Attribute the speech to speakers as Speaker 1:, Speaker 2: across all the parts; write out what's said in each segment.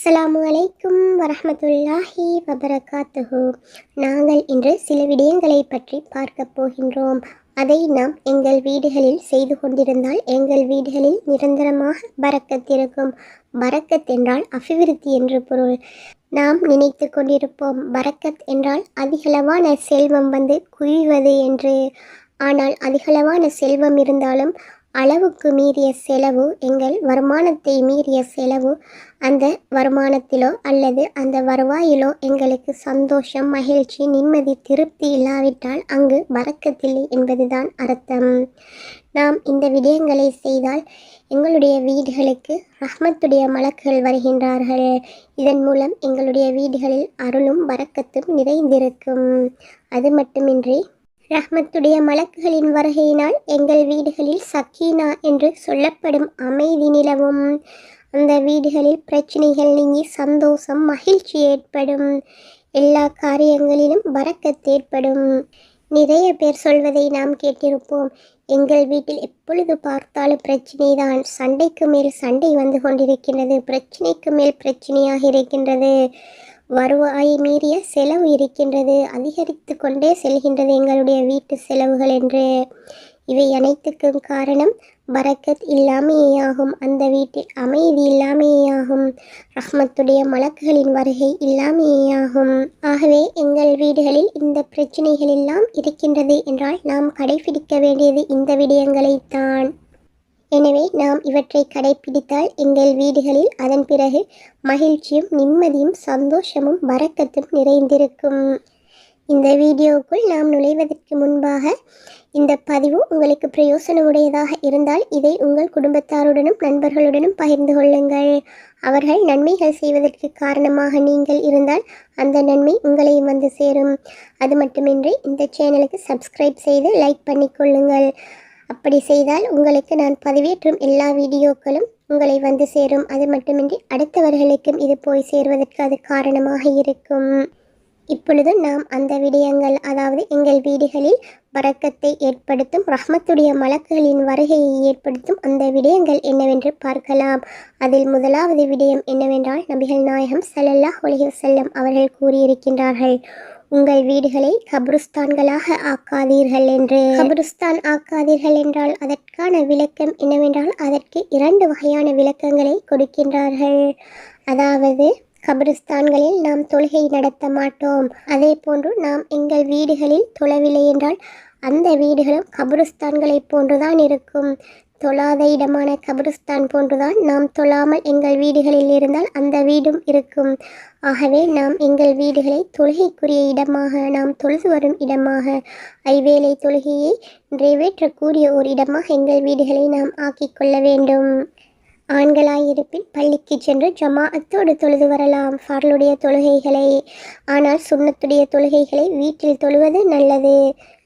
Speaker 1: அஸ்லாம் வலைக்கும் வரமத்துல்லாஹி வபரகாத்துஹு. நாங்கள் இன்று சில விடயங்களை பற்றி பார்க்க போகின்றோம். அதை நாம் எங்கள் வீடுகளில் செய்து கொண்டிருந்தால் எங்கள் வீடுகளில் நிரந்தரமாக பரக்கத் இருக்கும். பரக்கத் என்றால் அபிவிருத்தி என்று பொருள். நாம் நினைத்து கொண்டிருப்போம் பறக்கத் என்றால் அதிகளவான செல்வம் வந்து குவிவது என்று. ஆனால் அதிகளவான செல்வம் இருந்தாலும் அளவுக்கு மீறிய செலவு எங்கள் வருமானத்தை மீறிய செலவு அந்த வருமானத்திலோ அல்லது அந்த வருவாயிலோ எங்களுக்கு சந்தோஷம் மகிழ்ச்சி நிம்மதி திருப்தி இல்லாவிட்டால் அங்கு வரக்கத்தில்லை என்பதுதான் அர்த்தம். நாம் இந்த விடயங்களை செய்தால் எங்களுடைய வீடுகளுக்கு ரஹ்மத்துடைய மலக்குகள் வருகின்றார்கள். இதன் மூலம் எங்களுடைய வீடுகளில் அருளும் வரக்கத்தும் நிறைந்திருக்கும். அது மட்டுமின்றி ரஹ்மத்துடைய மலக்குகளின் வருகையினால் எங்கள் வீடுகளில் சக்கீனா என்று சொல்லப்படும் அமைதி நிலவும். அந்த வீடுகளில் பிரச்சனைகள் நீங்கி சந்தோஷம் மகிழ்ச்சி ஏற்படும். எல்லா காரியங்களிலும் பறக்கத் ஏற்படும். நிறைய பேர் சொல்வதை நாம் கேட்டிருப்போம். எங்கள் வீட்டில் எப்பொழுது பார்த்தாலும் பிரச்சனை தான் சண்டைக்கு மேல் சண்டை வந்து கொண்டிருக்கின்றது. பிரச்சனைக்கு மேல் பிரச்சனையாக இருக்கின்றது. வருவாயை மீறிய செலவு இருக்கின்றது. அதிகரித்து கொண்டே செல்கின்றது எங்களுடைய வீட்டு செலவுகள் என்று. இவை அனைத்துக்கும் காரணம் பரக்கத் இல்லாமையாகும். அந்த வீட்டில் அமைதி இல்லாமையாகும். ரஹ்மத்துடைய மலக்குகளின் வருகை இல்லாமையாகும். ஆகவே எங்கள் வீடுகளில் இந்த பிரச்சனைகள் எல்லாம் இருக்கின்றது என்றால் நாம் கடைபிடிக்க வேண்டியது இந்த விடயங்களைத்தான். எனவே நாம் இவற்றை கடைபிடித்தால் எங்கள் வீடுகளில் அதன் பிறகு மகிழ்ச்சியும் நிம்மதியும் சந்தோஷமும் வரக்கத்தும் நிறைந்திருக்கும். இந்த வீடியோவுக்குள் நாம் நுழைவதற்கு முன்பாக இந்த பதிவு உங்களுக்கு பிரயோசனமுடையதாக இருந்தால் இதை உங்கள் குடும்பத்தாருடனும் நண்பர்களுடனும் பகிர்ந்து கொள்ளுங்கள். அவர்கள் நன்மைகள் செய்வதற்கு காரணமாக நீங்கள் இருந்தால் அந்த நன்மை உங்களையும் வந்து சேரும். அது மட்டுமின்றி இந்த சேனலுக்கு சப்ஸ்கிரைப் செய்து லைக் பண்ணிக்கொள்ளுங்கள் அப்படி செய்தால் உங்களுக்கு நான் பதிவேற்றும் எல்லா வீடியோக்களும் உங்களை வந்து சேரும். அது மட்டுமின்றி அடுத்தவர்களுக்கும் இது போய் சேர்வதற்கு அது காரணமாக இருக்கும். இப்பொழுது நாம் அந்த விடயங்கள் அதாவது எங்கள் வீடுகளில் பறக்கத்தை ஏற்படுத்தும் ரஹ்மத்துடைய மலக்குகளின் வருகையை ஏற்படுத்தும் அந்த விடயங்கள் என்னவென்று பார்க்கலாம். அதில் முதலாவது விடயம் என்னவென்றால் நபிகள் நாயகம் சல்லல்லாஹ் ஒலிஹசல்லம் அவர்கள் கூறியிருக்கின்றார்கள். உங்கள் வீடுகளை கபருஸ்தான்களாக ஆக்காதீர்கள் என்று. கபருஸ்தான் ஆக்காதீர்கள் என்றால் அதற்கான விளக்கம் என்னவென்றால் அதற்கு இரண்டு வகையான விளக்கங்களை கொடுக்கின்றார்கள். அதாவது கபருஸ்தான்களில் நாம் தொழுகை நடத்த மாட்டோம். அதே போன்று நாம் எங்கள் வீடுகளில் தொழவில்லை என்றால் அந்த வீடுகளும் கபருஸ்தான்களைப் போன்றுதான் இருக்கும். தொழாத இடமான கபருஸ்தான் போன்றுதான் நாம் தொழாமல் எங்கள் வீடுகளில் இருந்தால் அந்த வீடும் இருக்கும். ஆகவே நாம் எங்கள் வீடுகளை தொழுகைக்குரிய இடமாக நாம் தொழுது வரும் இடமாக ஐவேளை தொழுகையை நிறைவேற்றக்கூடிய ஒரு இடமாக எங்கள் வீடுகளை நாம் ஆக்கிக் கொள்ள வேண்டும். ஆண்களாயிருப்பின் பள்ளிக்கு சென்று ஜமாஅத்தோடு தொழுது வரலாம். ஃபார்லுடைய தொழுகைகளை ஆனால் சுண்ணத்துடைய தொழுகைகளை வீட்டில் தொழுவது நல்லது.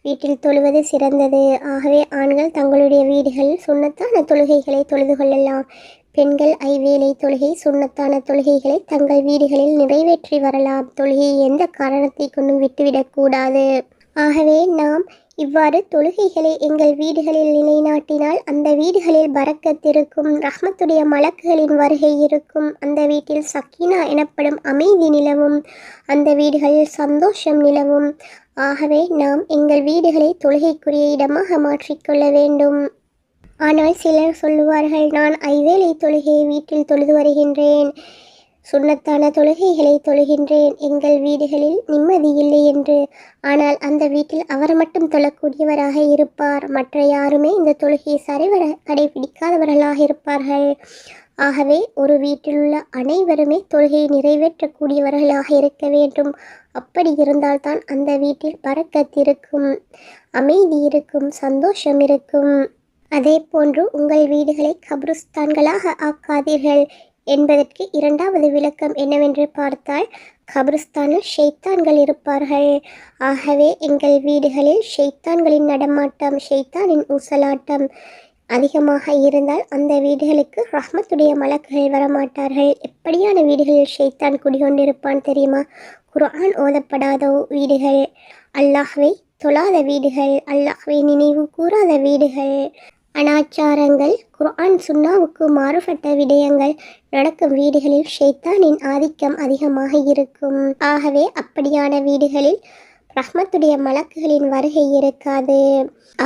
Speaker 1: வீட்டில் தொழுவது சிறந்தது. ஆகவே ஆண்கள் தங்களுடைய வீடுகளில் சுண்ணத்தான தொழுகைகளை தொழுது கொள்ளலாம். பெண்கள் ஐவேளை தொழுகை சுண்ணத்தான தொழுகைகளை தங்கள் வீடுகளில் நிறைவேற்றி வரலாம். தொழுகையை எந்த காரணத்தை கொண்டும் விட்டுவிடக்கூடாது ஆகவே நாம் இவ்வாறு தொழுகைகளை எங்கள் வீடுகளில் நிலைநாட்டினால் அந்த வீடுகளில் பறக்கத்திருக்கும் ரஹ்மத்துடைய மலக்குகளின் வருகை இருக்கும் அந்த வீட்டில் சக்கீனா எனப்படும் அமைதி நிலவும் அந்த வீடுகளில் சந்தோஷம் நிலவும் ஆகவே நாம் எங்கள் வீடுகளை தொழுகைக்குரிய இடமாக மாற்றிக்கொள்ள வேண்டும். ஆனால் சிலர் சொல்லுவார்கள் நான் ஐவேளை தொழுகையை வீட்டில் தொழுது வருகின்றேன். சுண்ணத்தான தொழுகைகளை தொழுகின்றேன். எங்கள் வீடுகளில் நிம்மதி இல்லை என்று. ஆனால் அந்த வீட்டில் அவர் மட்டும் தொழக்கூடியவராக இருப்பார். மற்ற யாருமே இந்த தொழுகையை சரிவர கடைபிடிக்காதவர்களாக இருப்பார்கள். ஆகவே ஒரு வீட்டிலுள்ள அனைவருமே தொழுகையை நிறைவேற்றக்கூடியவர்களாக இருக்க வேண்டும். அப்படி இருந்தால்தான் அந்த வீட்டில் பறக்கத்திருக்கும் அமைதி இருக்கும் சந்தோஷம் இருக்கும். அதே போன்று உங்கள் வீடுகளை கப்ருஸ்தான்களாக ஆக்காதீர்கள். என்பதற்கு இரண்டாவது விளக்கம் என்னவென்று பார்த்தால் கபிரிஸ்தானில் ஷெய்தான்கள் இருப்பார்கள். ஆகவே எங்கள் வீடுகளில் ஷெய்தான்களின் நடமாட்டம் ஷெய்தானின் ஊசலாட்டம் அதிகமாக இருந்தால் அந்த வீடுகளுக்கு ரஹ்மத்துடைய மலக்குகள் வரமாட்டார்கள். எப்படியான வீடுகளில் ஷெய்தான் குடிகொண்டிருப்பான் தெரியுமா? குர்ஆன் ஓதப்படாத வீடுகள் அல்லாஹ்வை தொழாத வீடுகள் அல்லாஹ்வை நினைவு கூறாத வீடுகள். அனாச்சாரங்கள் குர்ஆன் சுன்னாவுக்கு மாறுபட்ட விடயங்கள் நடக்கும் வீடுகளில் ஷைத்தானின் ஆதிக்கம் அதிகமாக இருக்கும். ஆகவே அப்படியான வீடுகளில் ரஹ்மத்துடைய மலக்குகளின் வருகை இருக்காது.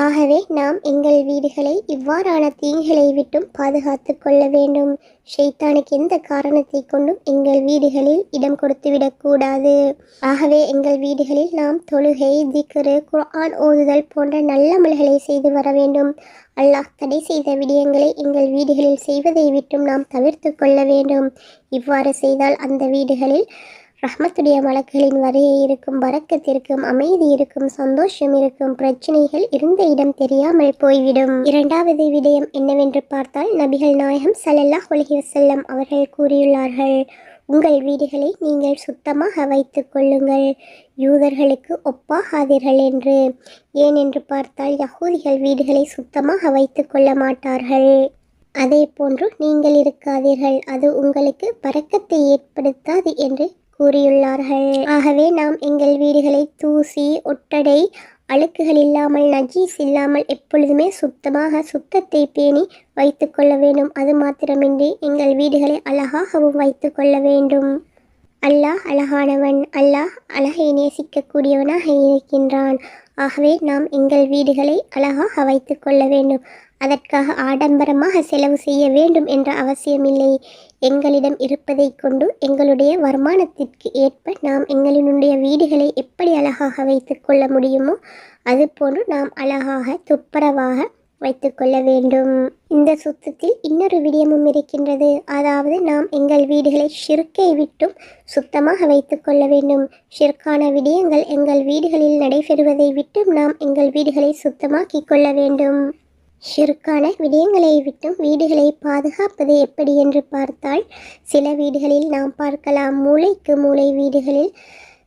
Speaker 1: ஆகவே நாம் எங்கள் வீடுகளை இவ்வாறான தீங்குகளை விட்டும் பாதுகாத்து கொள்ள வேண்டும். ஷைத்தானுக்கு எந்த காரணத்தை கொண்டும் எங்கள் வீடுகளில் இடம் கொடுத்துவிடக்கூடாது ஆகவே எங்கள் வீடுகளில் நாம் தொழுகை திக்ரு குர்ஆன் ஓதுதல் போன்ற நல்லமல்களை செய்து வர வேண்டும். அல்லாஹ் தடை செய்த விடயங்களை எங்கள் வீடுகளில் செய்வதை விட்டும் நாம் தவிர்த்து கொள்ள வேண்டும். இவ்வாறு செய்தால் அந்த வீடுகளில் ரஹ்மத்துடைய மலக்குகளின் வரையை இருக்கும் பறக்கத்திற்கும் அமைதி இருக்கும் சந்தோஷம் இருக்கும் பிரச்சனைகள் இருந்த இடம் தெரியாமல் போய்விடும். இரண்டாவது விடயம் என்னவென்று பார்த்தால் நபிகள் நாயகம் சல்லல்லா அலைஹி அவர்கள் கூறியுள்ளார்கள் உங்கள் வீடுகளை நீங்கள் சுத்தமாக வைத்துக் கொள்ளுங்கள் யூதர்களுக்கு ஒப்பாகாதீர்கள் என்று. ஏன் என்று பார்த்தால் யகூதிகள் வீடுகளை சுத்தமாக வைத்து கொள்ள மாட்டார்கள். அதே போன்று நீங்கள் இருக்காதீர்கள் அது உங்களுக்கு பறக்கத்தை ஏற்படுத்தாது என்று கூறியுள்ளார்கள். ஆகவே நாம் எங்கள் வீடுகளை தூசி ஒட்டடை அழுக்குகள் இல்லாமல் நஜீஸ் இல்லாமல் எப்பொழுதுமே சுத்தமாக சுத்தத்தை பேணி வைத்துக்கொள்ள வேண்டும். அது மாத்திரமின்றி எங்கள் வீடுகளை அழகாகவும் வைத்துக்கொள்ள வேண்டும். அல்லாஹ் அழகானவன். அல்லாஹ் அழகை நேசிக்கக்கூடியவனாக இருக்கின்றான். ஆகவே நாம் எங்கள் வீடுகளை அழகாக வைத்துக்கொள்ள வேண்டும். அதற்காக ஆடம்பரமாக செலவு செய்ய வேண்டும் என்ற அவசியமில்லை. எங்களிடம் இருப்பதை கொண்டு எங்களுடைய வருமானத்திற்கு ஏற்ப நாம் எங்களினுடைய வீடுகளை எப்படி அழகாக வைத்துக்கொள்ள முடியுமோ அதுபோன்று நாம் அழகாக துப்புரவாக வைத்துக்கொள்ள வேண்டும். இந்த சுத்தத்தில் இன்னொரு விடயமும் இருக்கின்றது. அதாவது நாம் எங்கள் வீடுகளை ஷிர்க்கை விட்டும் சுத்தமாக வைத்துக்கொள்ள வேண்டும். ஷிர்கான விடயங்கள் எங்கள் வீடுகளில் நடைபெறுவதை விட்டும் நாம் எங்கள் வீடுகளை சுத்தமாக்கிக் கொள்ள வேண்டும். ஷிர்கான விடயங்களை விட்டும் வீடுகளை பாதுகாப்பது எப்படி என்று பார்த்தால் சில வீடுகளில் நாம் பார்க்கலாம் மூளைக்கு மூளை வீடுகளில்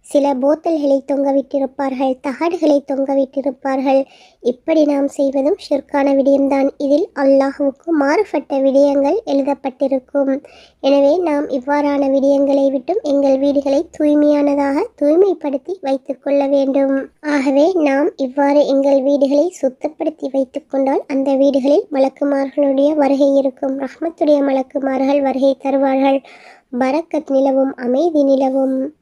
Speaker 1: சில போத்தல்களை தொங்கவிட்டிருப்பார்கள் தகடுகளை தொங்கவிட்டிருப்பார்கள். இப்படி நாம் செய்வதும் ஷிர்கான விடயம்தான். இதில் அல்லாஹுவுக்கு மாறுபட்ட விடயங்கள் எழுதப்பட்டிருக்கும். எனவே நாம் இவ்வாறான விடயங்களை விட்டும் எங்கள் வீடுகளை தூய்மையானதாக தூய்மைப்படுத்தி வைத்துக்கொள்ள வேண்டும். ஆகவே நாம் இவ்வாறு எங்கள் வீடுகளை சுத்தப்படுத்தி வைத்துக்கொண்டால் அந்த வீடுகளில் மலக்குமார்களுடைய வருகை இருக்கும். ரஹ்மத்துடைய மலக்குமார்கள் வருகை தருவார்கள். பரக்கத் நிலவும் அமைதி நிலவும்.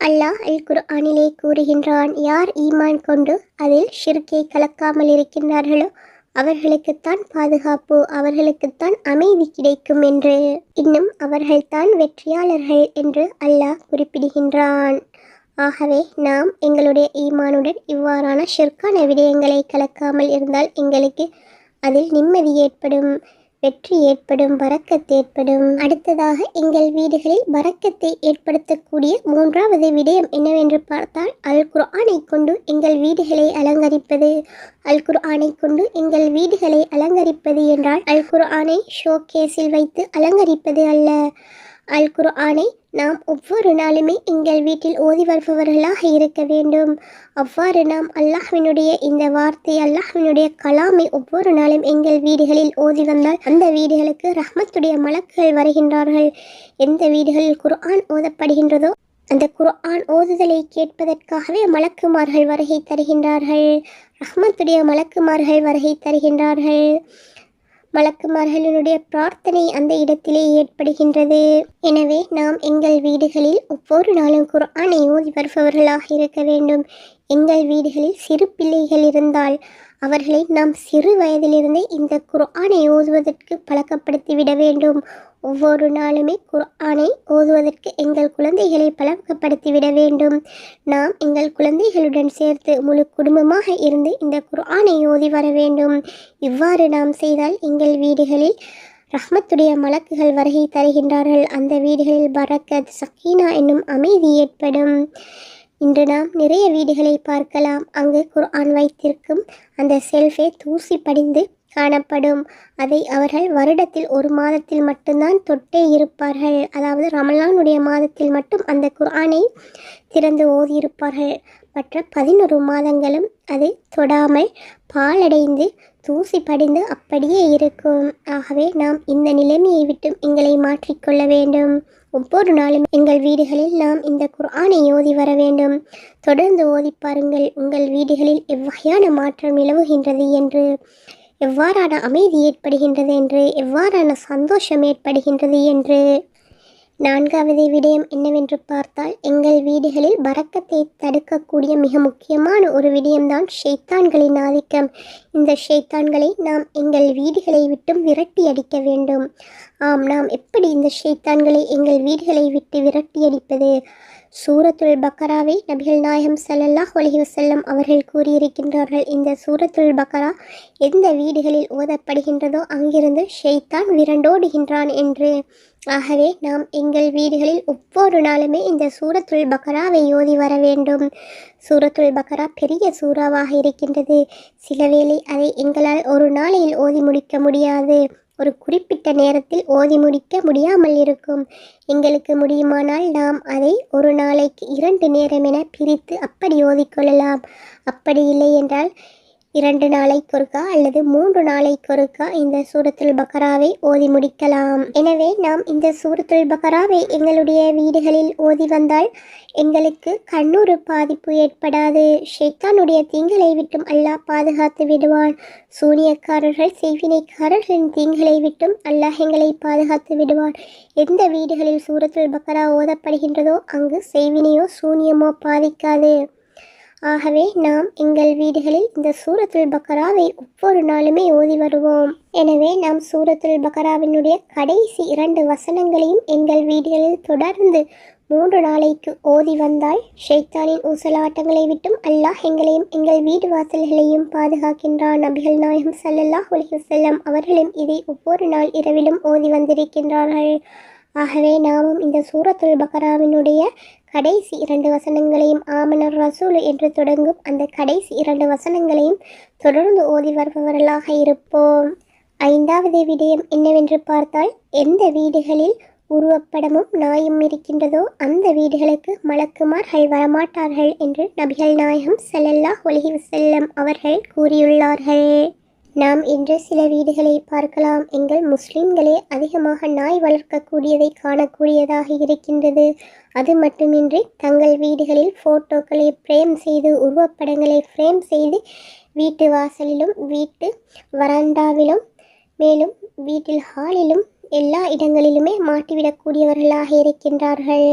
Speaker 1: அல்லாஹ் அல் குர்ஆனிலே கூறுகின்றான் யார் ஈமான் கொண்டு அதில் ஷிர்கை கலக்காமல் இருக்கின்றார்களோ அவர்களுக்குத்தான் பாதுகாப்பு அவர்களுக்குத்தான் அமைதி கிடைக்கும் என்று. இன்னும் அவர்கள்தான் வெற்றியாளர்கள் என்று அல்லாஹ் குறிப்பிடுகின்றான். ஆகவே நாம் எங்களுடைய ஈமானுடன் இவ்வாறான ஷிர்கான விடயங்களை கலக்காமல் இருந்தால் எங்களுக்கு அதில் நிம்மதி ஏற்படும். வெற்றி ஏற்படும் வரக்கத்து ஏற்படும் அடுத்ததாக எங்கள் வீடுகளில் வரக்கத்தை ஏற்படுத்தக்கூடிய மூன்றாவது விடயம் என்னவென்று பார்த்தால் அல் குர்ஆனை கொண்டு எங்கள் வீடுகளை அலங்கரிப்பது. அல் குர்ஆனை கொண்டு எங்கள் வீடுகளை அலங்கரிப்பது என்றால் அல் குர்ஆனை ஷோகேஸில் வைத்து அலங்கரிப்பது அல்ல. அல் குர்ஆனை நாம் ஒவ்வொரு நாளுமே எங்கள் வீட்டில் ஓதி வருபவர்களாக இருக்க வேண்டும். அவ்வாறு நாம் அல்லாஹ்வினுடைய இந்த வார்த்தை அல்லாஹ்வினுடைய கலாமை ஒவ்வொரு நாளும் எங்கள் வீடுகளில் ஓதி வந்தால் அந்த வீடுகளுக்கு ரஹ்மத்துடைய மலக்குகள் வருகின்றார்கள். எந்த வீடுகளில் குர்ஆன் ஓதப்படுகின்றதோ அந்த குர்ஆன் ஓதுதலை கேட்பதற்காகவே மலக்குமார்கள் வருகை தருகின்றார்கள். ரஹ்மத்துடைய மலக்குமார்கள் வருகை தருகின்றார்கள். மலக்குமார்களினுடைய பிரார்த்தனை அந்த இடத்திலே ஏற்படுகின்றது. எனவே நாம் எங்கள் வீடுகளில் ஒவ்வொரு நாளும் குரானை ஓதி வருபவர்களாக இருக்க வேண்டும். எங்கள் வீடுகளில் சிறு பிள்ளைகள் இருந்தால் அவர்களை நாம் சிறு வயதிலிருந்தே இந்த குரானை ஓதுவதற்கு பழக்கப்படுத்தி விட வேண்டும். ஒவ்வொரு நாளுமே குர்ஆனை ஓதுவதற்கு எங்கள் குழந்தைகளை பழக்கப்படுத்தி விட வேண்டும். நாம் எங்கள் குழந்தைகளுடன் சேர்த்து முழு குடும்பமாக இருந்து இந்த குர்ஆனை ஓதி வர வேண்டும். இவ்வாறு நாம் செய்தால் எங்கள் வீடுகளில் ரஹ்மத்துடைய மலக்குகள் வருகை தருகின்றார்கள். அந்த வீடுகளில் பரக்கத் சக்கீனா என்னும் அமைதி ஏற்படும். இன்று நாம் நிறைய வீடுகளை பார்க்கலாம். அங்கு குர்ஆன் வைத்திருக்கும் அந்த செல்ஃபே தூசி படிந்து காணப்படும். அதை அவர்கள் வருடத்தில் ஒரு மாதத்தில் மட்டும்தான் தொட்டே இருப்பார்கள். அதாவது ரமலானுடைய மாதத்தில் மட்டும் அந்த குர்ஆனை திறந்து ஓதியிருப்பார்கள். மற்ற பதினொரு மாதங்களும் அதை தொடாமல் பாலடைந்து தூசி படிந்து அப்படியே இருக்கும். ஆகவே நாம் இந்த நிலைமையை விட்டு எங்களை மாற்றிக்கொள்ள வேண்டும். ஒவ்வொரு நாளும் எங்கள் வீடுகளில் நாம் இந்த குர்ஆனை ஓதி வர வேண்டும். தொடர்ந்து ஓதி பாருங்கள் உங்கள் வீடுகளில் எவ்வகையான மாற்றம் நிலவுகின்றது என்று. எவ்வாறான அமைதி ஏற்படுகின்றது என்று எவ்வாறான சந்தோஷம் ஏற்படுகின்றது என்று. நான்காவது விடயம் என்னவென்று பார்த்தால் எங்கள் வீடுகளில் பறக்கத்தை தடுக்கக்கூடிய மிக முக்கியமான ஒரு விடயம்தான் ஷைத்தான்களின் ஆதிக்கம். இந்த ஷைத்தான்களை நாம் எங்கள் வீடுகளை விட்டும் விரட்டி அடிக்க வேண்டும். ஆம் நாம் எப்படி இந்த ஷைத்தான்களை எங்கள் வீடுகளை விட்டு விரட்டி அடிப்பது? சூரத்துல் பக்கராவை நபிகள் நாயகம் ஸல்லல்லாஹு அலைஹி வசல்லம் அவர்கள் கூறியிருக்கின்றார்கள். இந்த சூரத்துல் பக்கரா எந்த வீடுகளில் ஓதப்படுகின்றதோ அங்கிருந்து ஷெய்தான் விரண்டோடுகின்றான் என்று. ஆகவே நாம் எங்கள் வீடுகளில் ஒவ்வொரு நாளுமே இந்த சூரத்துல் பக்கராவை ஓதி வர வேண்டும். சூரத்துல் பக்கரா பெரிய சூறாவாக இருக்கின்றது. சிலவேளை அதை எங்களால் ஒரு நாளையில் ஓதி முடிக்க முடியாது. ஒரு குறிப்பிட்ட நேரத்தில் ஓதி முடிக்க முடியாமல் இருக்கும். எங்களுக்கு முடியுமானால் நாம் அதை ஒரு நாளைக்கு இரண்டு நேரம் என பிரித்து அப்படி ஓதிக்கொள்ளலாம் அப்படி இல்லை என்றால் இரண்டு நாளைக்கொருக்கா அல்லது மூன்று நாளைக்கொருக்கா இந்த சூரத்துல் பக்கராவை ஓதி முடிக்கலாம். எனவே நாம் இந்த சூரத்துல் பக்கராவை எங்களுடைய வீடுகளில் ஓதி வந்தால் எங்களுக்கு கண்ணூறு பாதிப்பு ஏற்படாது. ஷேத்தானுடைய தீங்களை விட்டும் அல்லாஹ் பாதுகாத்து விடுவான். சூனியக்காரர்கள் செய்வினைக்காரர்களின் தீங்களை விட்டும் அல்லாஹ் எங்களை பாதுகாத்து விடுவான். எந்த வீடுகளில் சூரத்துல் பக்கரா ஓதப்படுகின்றதோ அங்கு செய்வினையோ சூனியமோ பாதிக்காது. ஆகவே நாம் எங்கள் வீடுகளில் இந்த சூரத்துல் பக்கராவை ஒவ்வொரு நாளுமே ஓதி வருவோம். எனவே நாம் சூரத்துல் பக்கராவினுடைய கடைசி இரண்டு வசனங்களையும் எங்கள் வீடுகளில் தொடர்ந்து மூன்று நாளைக்கு ஓதி வந்தால் ஷைத்தானின் ஊசலாட்டங்களை விட்டும் அல்லாஹ் எங்களையும் எங்கள் வீடு வாசல்களையும் பாதுகாக்கின்றான். நபிகள் நாயகம் சல்லல்லாஹ் அலைஹி அவர்களும் இதை ஒவ்வொரு நாள் இரவிலும் ஓதி வந்திருக்கின்றார்கள். ஆகவே நாமும் இந்த சூரத்துல் பக்கராவினுடைய கடைசி இரண்டு வசனங்களையும் ஆமனர் ரசூல் என்று தொடங்கும் அந்த கடைசி இரண்டு வசனங்களையும் தொடர்ந்து ஓதி வருபவர்களாக இருப்போம். ஐந்தாவது விடயம் என்னவென்று பார்த்தால் எந்த வீடுகளில் உருவப்படமும் நாயும் இருக்கின்றதோ அந்த வீடுகளுக்கு மலக்குமார்கள் வரமாட்டார்கள் என்று நபிகள் நாயகம் செல்லல்லா அலைஹி செல்லம் அவர்கள் கூறியுள்ளார்கள். நாம் இன்று சில வீடுகளை பார்க்கலாம். எங்கள் முஸ்லிம்களே அதிகமாக நாய் வளர்க்கக்கூடியதை காணக்கூடியதாக இருக்கின்றது. அது மட்டுமின்றி தங்கள் வீடுகளில் ஃபோட்டோக்களை ஃப்ரேம் செய்து உருவப்படங்களை ஃப்ரேம் செய்து வீட்டு வாசலிலும் வீட்டு வராண்டாவிலும் மேலும் வீட்டில் ஹாலிலும் எல்லா இடங்களிலுமே மாட்டிவிடக்கூடியவர்களாக இருக்கின்றார்கள்.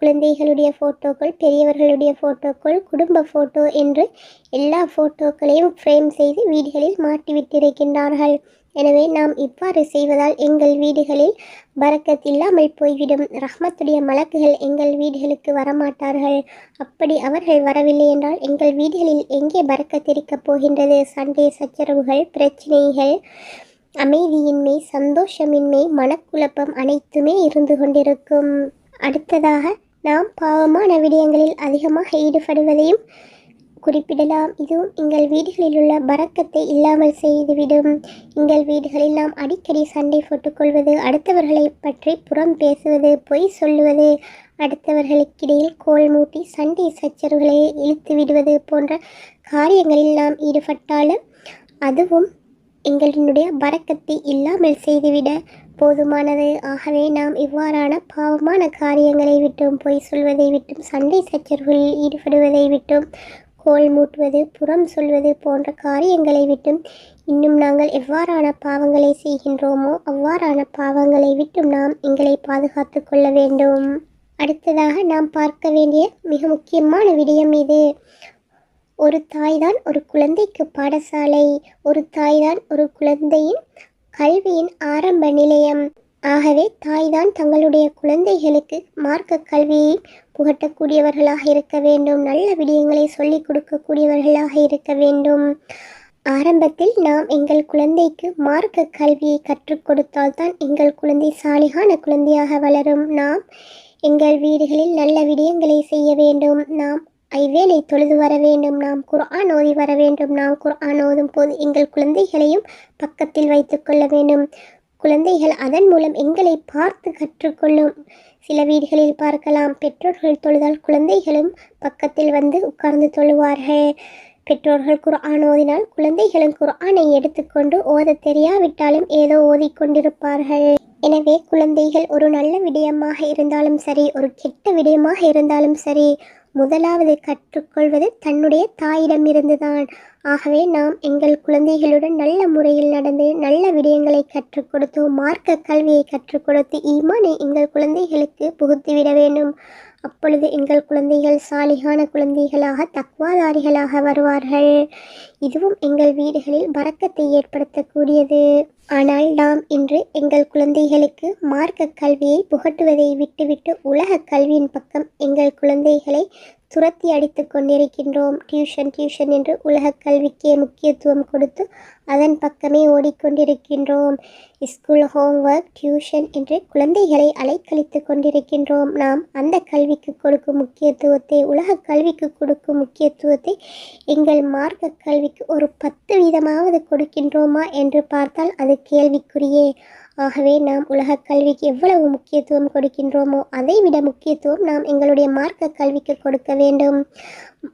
Speaker 1: குழந்தைகளுடைய ஃபோட்டோக்கள் பெரியவர்களுடைய ஃபோட்டோக்கள் குடும்ப ஃபோட்டோ என்று எல்லா ஃபோட்டோக்களையும் ஃப்ரேம் செய்து வீடுகளில் மாட்டிவிட்டிருக்கின்றார்கள். எனவே நாம் இவ்வாறு செய்வதால் எங்கள் வீடுகளில் பறக்கத் இல்லாமல் போய்விடும். ரஹ்மத்துடைய மலக்குகள் எங்கள் வீடுகளுக்கு வரமாட்டார்கள். அப்படி அவர்கள் வரவில்லை என்றால் எங்கள் வீடுகளில் எங்கே பரக்கத் இருக்கப் போகின்றது? சண்டை சச்சரவுகள் பிரச்சினைகள் அமைதியின்மை சந்தோஷமின்மை மனக்குழப்பம் அனைத்துமே இருந்து கொண்டிருக்கும். அடுத்ததாக நாம் பாவமான விடயங்களில் அதிகமாக ஈடுபடுவதையும் குறிப்பிடலாம். இதுவும் எங்கள் வீடுகளில் உள்ள பறக்கத்தை இல்லாமல் செய்துவிடும். எங்கள் வீடுகளில் நாம் அடிக்கடி சண்டை போட்டுக்கொள்வது அடுத்தவர்களை பற்றி புறம் பேசுவது பொய் சொல்லுவது அடுத்தவர்களுக்கிடையில் கோல் மூட்டி சண்டை சச்சரவுகளை இழுத்து விடுவது போன்ற காரியங்களில் நாம் ஈடுபட்டாலும் அதுவும் எங்களினுடைய பறக்கத்தை இல்லாமல் செய்துவிட போதுமானது. ஆகவே நாம் இவ்வாறான பாவமான காரியங்களை விட்டும் பொய் சொல்வதை விட்டும் சண்டை சச்சரவுகளில் ஈடுபடுவதை விட்டும் கோல் மூட்டுவது புறம் சொல்வது போன்ற காரியங்களை விட்டும் இன்னும் நாங்கள் எவ்வாறான பாவங்களை செய்கின்றோமோ அவ்வாறான பாவங்களை விட்டும் நாம் எங்களை பாதுகாத்து கொள்ள வேண்டும். அடுத்ததாக நாம் பார்க்க வேண்டிய மிக முக்கியமான விடயம் இது. ஒரு தாய்தான் ஒரு குழந்தைக்கு பாடசாலை ஒரு தாய்தான் ஒரு குழந்தையின் கல்வியின் ஆரம்ப நிலையம். ஆகவே தாய்தான் தங்களுடைய குழந்தைகளுக்கு மார்க்க கல்வியை புகட்டக்கூடியவர்களாக இருக்க வேண்டும். நல்ல விடயங்களை சொல்லிக் கொடுக்கக்கூடியவர்களாக இருக்க வேண்டும். ஆரம்பத்தில் நாம் எங்கள் குழந்தைக்கு மார்க்க கல்வியை கற்றுக் கொடுத்தால்தான் எங்கள் குழந்தை சாலிகான குழந்தையாக வளரும். நாம் எங்கள் வீடுகளில் நல்ல விடயங்களை செய்ய வேண்டும். நாம் ஐவேளை தொழுது வர வேண்டும். நாம் குர்ஆன் ஓதி வர வேண்டும். நாம் குர்ஆன் ஓதும் போது எங்கள் குழந்தைகளையும் பக்கத்தில் வைத்துக்கொள்ள வேண்டும். குழந்தைகள் அதன் மூலம் எங்களை பார்த்து கற்றுக்கொள்ளும் சில வீடுகளில் பார்க்கலாம். பெற்றோர்கள் தொழுதால் குழந்தைகளும் பக்கத்தில் வந்து உட்கார்ந்து தொழுவார்கள். பெற்றோர்கள் குர்ஆன் ஓதினால் குழந்தைகளும் குர்ஆனை எடுத்துக்கொண்டு ஓத தெரியாவிட்டாலும் ஏதோ ஓதிக்கொண்டிருப்பார்கள் எனவே குழந்தைகள் ஒரு நல்ல விடயமாக இருந்தாலும் சரி ஒரு கெட்ட விடயமாக இருந்தாலும் சரி முதலாவது கற்றுக்கொள்வது தன்னுடைய தாயிடமிருந்துதான். ஆகவே நாம் எங்கள் குழந்தைகளுடன் நல்ல முறையில் நடந்து நல்ல விடயங்களை கற்றுக் கொடுத்து மார்க்க கல்வியை கற்றுக் கொடுத்து ஈமானை எங்கள் குழந்தைகளுக்கு புகுத்திவிட வேண்டும். அப்பொழுது எங்கள் குழந்தைகள் சாலிகான குழந்தைகளாக தக்வாதாரிகளாக வருவார்கள். இதுவும் எங்கள் வீடுகளில் பறக்கத்தை ஏற்படுத்தக்கூடியது. ஆனால் நாம் இன்று எங்கள் குழந்தைகளுக்கு மார்க்க கல்வியை புகட்டுவதை விட்டுவிட்டு உலக கல்வியின் பக்கம் எங்கள் குழந்தைகளை துரத்தி அடித்து கொண்டிருக்கின்றோம். டியூஷன் டியூஷன் என்று உலக கல்விக்கே முக்கியத்துவம் கொடுத்து அதன் பக்கமே ஓடிக்கொண்டிருக்கின்றோம். ஸ்கூல் ஹோம்ஒர்க் டியூஷன் என்று குழந்தைகளை அலைக்கழித்து கொண்டிருக்கின்றோம். நாம் அந்த கல்விக்கு கொடுக்கும் முக்கியத்துவத்தை உலக கல்விக்கு கொடுக்கும் முக்கியத்துவத்தை எங்கள் மார்க்க கல்விக்கு ஒரு பத்து வீதமாவது கொடுக்கின்றோமா என்று பார்த்தால் அது கேள்விக்குரியே ஆகவே நாம் உலக கல்விக்கு எவ்வளவு முக்கியத்துவம் கொடுக்கின்றோமோ அதை விட முக்கியத்துவம் நாம் எங்களுடைய மார்க்க கல்விக்கு கொடுக்க வேண்டும்.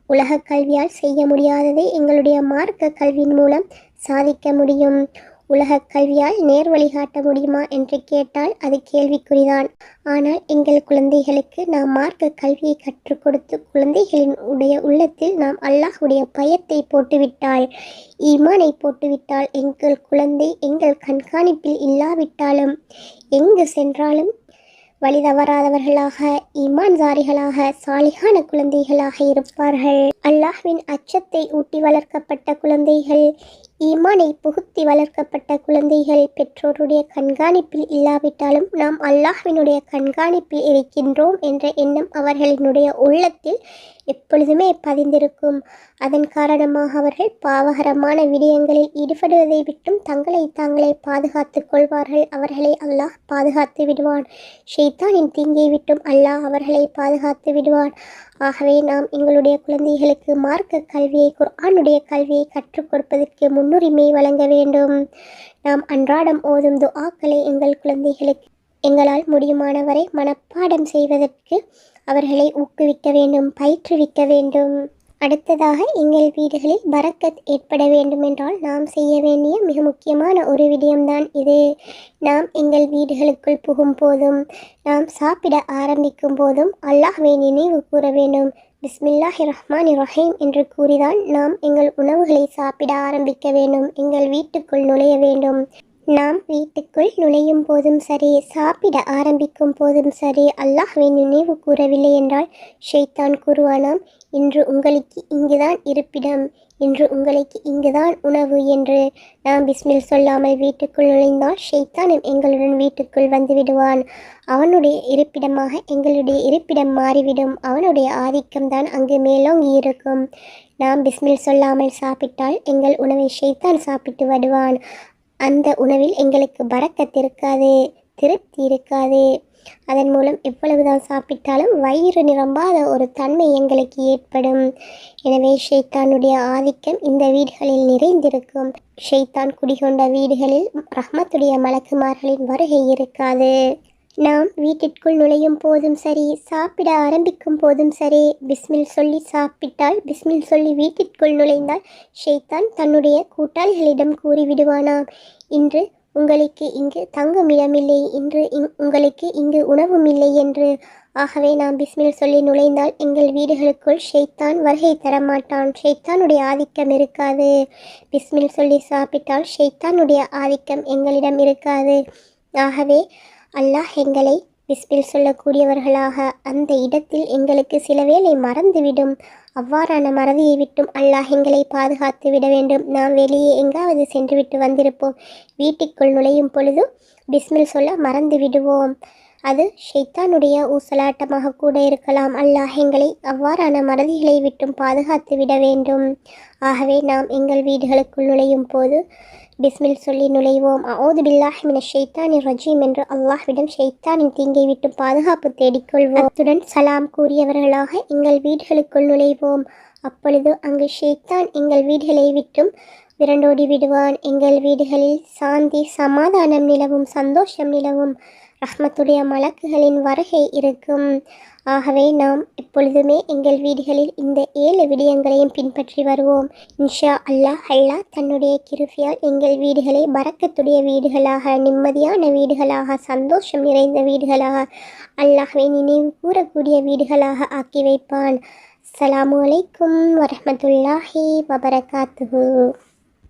Speaker 1: உலக கல்வியால் செய்ய முடியாததை எங்களுடைய மார்க்க கல்வியின் மூலம் சாதிக்க முடியும்? உலக கல்வியால் நேர் வழிகாட்ட முடியுமா என்று கேட்டால் அது கேள்விக்குறிதான். ஆனால் எங்கள் குழந்தைகளுக்கு நாம் மார்க்க கல்வியை கற்றுக் கொடுத்து குழந்தைகளின் உடைய உள்ளத்தில் நாம் அல்லாஹுடைய பயத்தை போட்டுவிட்டால் ஈமானை போட்டுவிட்டால் எங்கள் குழந்தை எங்கள் கண்காணிப்பில் இல்லாவிட்டாலும் எங்கு சென்றாலும் வழி தவறாதவர்களாக ஈமான்சாரிகளாக சாலிகான குழந்தைகளாக இருப்பார்கள். அல்லாஹ்வின் அச்சத்தை ஊட்டி வளர்க்கப்பட்ட குழந்தைகள் ஈமானை புகுத்தி வளர்க்கப்பட்ட குழந்தைகள் பெற்றோருடைய கண்காணிப்பில் இல்லாவிட்டாலும் நாம் அல்லாஹ்வினுடைய கண்காணிப்பில் இருக்கின்றோம் என்ற எண்ணம் அவர்களினுடைய உள்ளத்தில் எப்பொழுதுமே பதிந்திருக்கும். அதன் காரணமாக அவர்கள் பாவகரமான விடயங்களில் ஈடுபடுவதை விட்டும் தங்களை தாங்களே பாதுகாத்துக் கொள்வார்கள். அவர்களை அல்லாஹ் பாதுகாத்து விடுவான். ஷெய்தானின் தீங்கை விட்டும் அல்லாஹ் அவர்களை பாதுகாத்து விடுவான். ஆகவே நாம் எங்களுடைய குழந்தைகளுக்கு மார்க்க கல்வியை குர்ஆனுடைய கல்வியை கற்றுக் கொடுப்பதற்கு முன்னுரிமை வழங்க வேண்டும். நாம் அன்றாடம் ஓதும் துஆக்களை எங்கள் குழந்தைகளுக்கு எங்களால் முடியுமானவரை மனப்பாடம் செய்வதற்கு அவர்களை ஊக்குவிக்க வேண்டும் பயிற்றுவிக்க வேண்டும். அடுத்ததாக எங்கள் வீடுகளில் பரக்கத் ஏற்பட வேண்டுமென்றால் நாம் செய்ய வேண்டிய மிக முக்கியமான ஒரு விடயம்தான் இது. நாம் எங்கள் வீடுகளுக்குள் புகும் போதும் நாம் சாப்பிட ஆரம்பிக்கும் போதும் அல்லாஹ்வை நினைவு கூற வேண்டும். பிஸ்மில்லாஹி ரஹ்மான் ரஹீம் என்று கூறிதான் நாம் எங்கள் உணவுகளை சாப்பிட ஆரம்பிக்க வேண்டும் எங்கள் வீட்டுக்குள் நுழைய வேண்டும். நாம் வீட்டுக்குள் நுழையும் போதும் சரி சாப்பிட ஆரம்பிக்கும் போதும் சரி அல்லாஹ்வை நினைவு கூறவில்லை என்றால் ஷெய்தான் கூறுவானாம் இன்று உங்களுக்கு இங்குதான் இருப்பிடம் இன்று உங்களுக்கு இங்குதான் உணவு என்று நாம் பிஸ்மில் சொல்லாமல் வீட்டுக்குள் நுழைந்தால் ஷெய்தானும் எங்களுடன் வீட்டுக்குள் வந்துவிடுவான் அவனுடைய இருப்பிடமாக எங்களுடைய இருப்பிடம் மாறிவிடும் அவனுடைய ஆதிக்கம்தான் அங்கு மேலோங்கி இருக்கும். நாம் பிஸ்மில் சொல்லாமல் சாப்பிட்டால் எங்கள் உணவை ஷைத்தான் சாப்பிட்டு வருவான். அந்த உணவில் எங்களுக்கு பறக்கத் இருக்காது திருப்தி இருக்காது. அதன் மூலம் எவ்வளவுதான் சாப்பிட்டாலும் வயிறு நிரம்பாத ஒரு தன்மை எங்களுக்கு ஏற்படும். எனவே ஷெய்தானுடைய ஆதிக்கம் இந்த வீடுகளில் நிறைந்திருக்கும். ஷெய்தான் குடிகொண்ட வீடுகளில் ரஹ்மத்துடைய மலக்குமார்களின் வருகை இருக்காது. நாம் வீட்டிற்குள் நுழையும் போதும் சரி சாப்பிட ஆரம்பிக்கும் போதும் சரி. பிஸ்மில் சொல்லி சாப்பிட்டால் பிஸ்மில் சொல்லி வீட்டிற்குள் நுழைந்தால் ஷெய்தான் தன்னுடைய கூட்டாளிகளிடம் கூறிவிடுவானாம். இன்று உங்களுக்கு இங்கு தங்கும் இடமில்லை. இன்று இங் உங்களுக்கு இங்கு உணவும் இல்லை என்று. ஆகவே நாம் பிஸ்மில் சொல்லி நுழைந்தால் எங்கள் வீடுகளுக்குள் ஷெய்தான் வருகை தரமாட்டான் ஷெய்தானுடைய ஆதிக்கம் இருக்காது. பிஸ்மில் சொல்லி சாப்பிட்டால் ஷெய்தானுடைய ஆதிக்கம் எங்களிடம் இருக்காது. ஆகவே அல்லாஹ் எங்களை பிஸ்மில் சொல்லக்கூடியவர்களாக அந்த இடத்தில் எங்களுக்கு சில வேளை மறந்துவிடும். அவ்வாறான மறதியை விட்டும் அல்லாஹ் எங்களை பாதுகாத்து விட வேண்டும். நாம் வெளியே எங்காவது சென்றுவிட்டு வந்திருப்போம். வீட்டுக்குள் நுழையும் பொழுது பிஸ்மில் சொல்ல மறந்து விடுவோம். அது ஷைத்தானுடைய ஊசலாட்டமாக கூட இருக்கலாம். அல்லாஹ் எங்களை அவ்வாறான மறதிகளை விட்டும் பாதுகாத்து விட வேண்டும். ஆகவே நாம் எங்கள் வீடுகளுக்குள் நுழையும் போது பிஸ்மில் சொல்லி நுழைவோம். அவுது பில்லாஹி மின ஷெய்தானின் ரஜீம் என்று அல்லாஹ்விடம் ஷெய்தானின் தீங்கை விட்டு பாதுகாப்பு தேடிக்கொள்வோம். அத்துடன் சலாம் கூறியவர்களாக எங்கள் வீடுகளுக்குள் நுழைவோம். அப்பொழுது அங்கு ஷெய்தான் எங்கள் வீடுகளை விட்டும் விரண்டோடி விடுவான் எங்கள் வீடுகளில் சாந்தி சமாதானம் நிலவும் சந்தோஷம் நிலவும். ரஹ்மத்துடைய மலக்குகளின் வருகை இருக்கும். ஆகவே நாம் எப்பொழுதுமே எங்கள் வீடுகளில் இந்த ஏழு விடயங்களையும் பின்பற்றி வருவோம். இன்ஷா அல்லாஹ் அல்லாஹ் தன்னுடைய கிருஃபியால் எங்கள் வீடுகளை பறக்கத்துடைய வீடுகளாக நிம்மதியான வீடுகளாக சந்தோஷம் நிறைந்த வீடுகளாக அல்லாஹ்வை நினைவு கூறக்கூடிய வீடுகளாக ஆக்கி வைப்பான். அஸ்ஸலாமு அலைக்கும் வரஹ்மத்துல்லாஹி வபரகாத்துஹு.